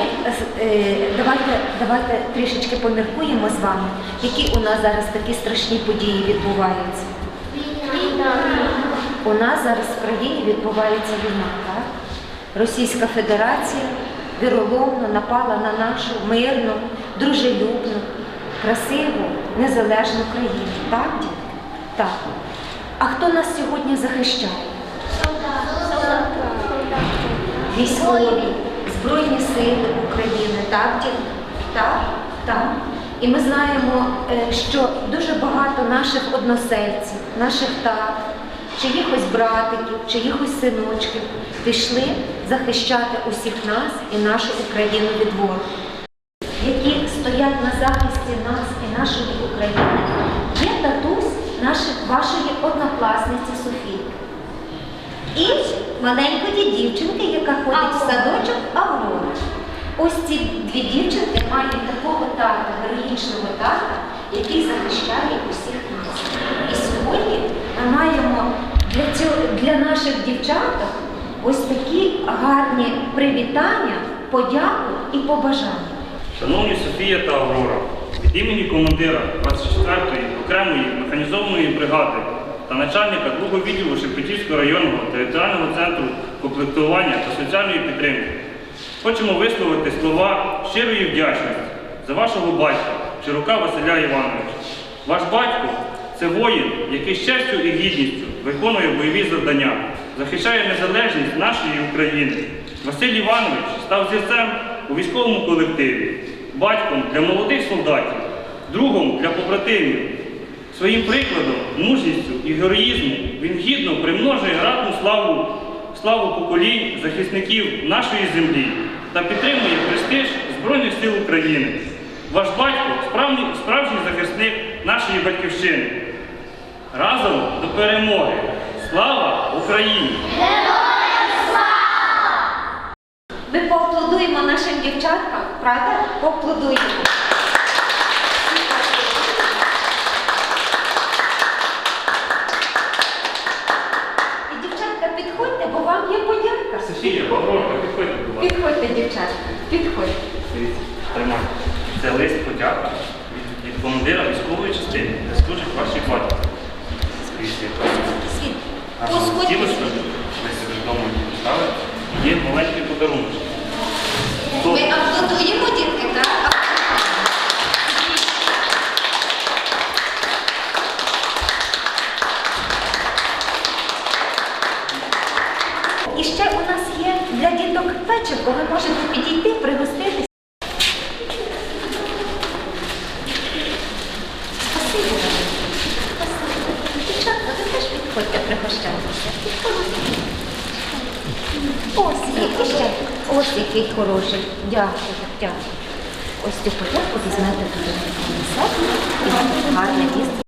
З- е, давайте, давайте трішечки поміркуємо з вами, які у нас зараз такі страшні події відбуваються. У нас зараз в країні відбувається війна, так? Російська Федерація віроломно напала на нашу мирну, дружелюбну, красиву, незалежну країну. Так, дітки? Так. А хто нас сьогодні захищає? Солдати. Військові, Збройні сили України, так. Так, так. І ми знаємо, е, що дуже багато наших односельців, наших тат, чиїхось братиків, чиїхось синочків пішли захищати усіх нас і нашу Україну від ворога, які стоять на захисті нас і нашої України. Є татусь наших, вашої однокласниці Софії. І маленької дівчинки, яка ходить в садочок Аврора. Ось ці дві дівчинки мають такого тата, героїчного тата, який захищає усіх нас. І сьогодні ми маємо для, цього, для наших дівчаток ось такі гарні привітання, подяку і побажання. Шановні Софія та Аврора, від імені командира 24-ї окремої механізованої бригади та начальника 2-го відділу Шепетівського районного територіального центру комплектування та соціальної підтримки хочемо висловити слова щирої вдячності за вашого батька, Широка Василя Івановича. Ваш батько це воїн, який з честю і гідністю виконує бойові завдання, захищає незалежність нашої України. Василь Іванович став зірцем у військовому колективі, батьком для молодих солдатів, другом для побратимів. Своїм прикладом, мужністю і героїзмом він гідно примножує ратну славу, славу поколінь захисників нашої землі та підтримує престиж Збройних сил України. Ваш батько справжній, справжній захисник нашої батьківщини. Разом до перемоги! Слава Україні! Ми поаплодуємо нашим дівчаткам, правда? Поаплодуємо. І дівчатка, підходьте, бо вам є подяка. Софія, Аврорка, підходьте, будь ласка. Підходьте, дівчатка, підходьте. Дивіться, тримайте. Це лист подяка від, від командира військової частини, де служить вашій. Скрізь Світ. Нашому Господь. тілочку, ви собі вдома поставили, є маленький подарунок. Ми аплодуємо, дітки, так? І ще у нас є для діток печивко, ви можете підійти, пригоститися. Спасибо вам. Дівчатка, ви теж підходьте, пригощайтеся. Ось який ще. Ось який хороший. Дякую, дякую. Ось цю подяку візьмете і гарне місце.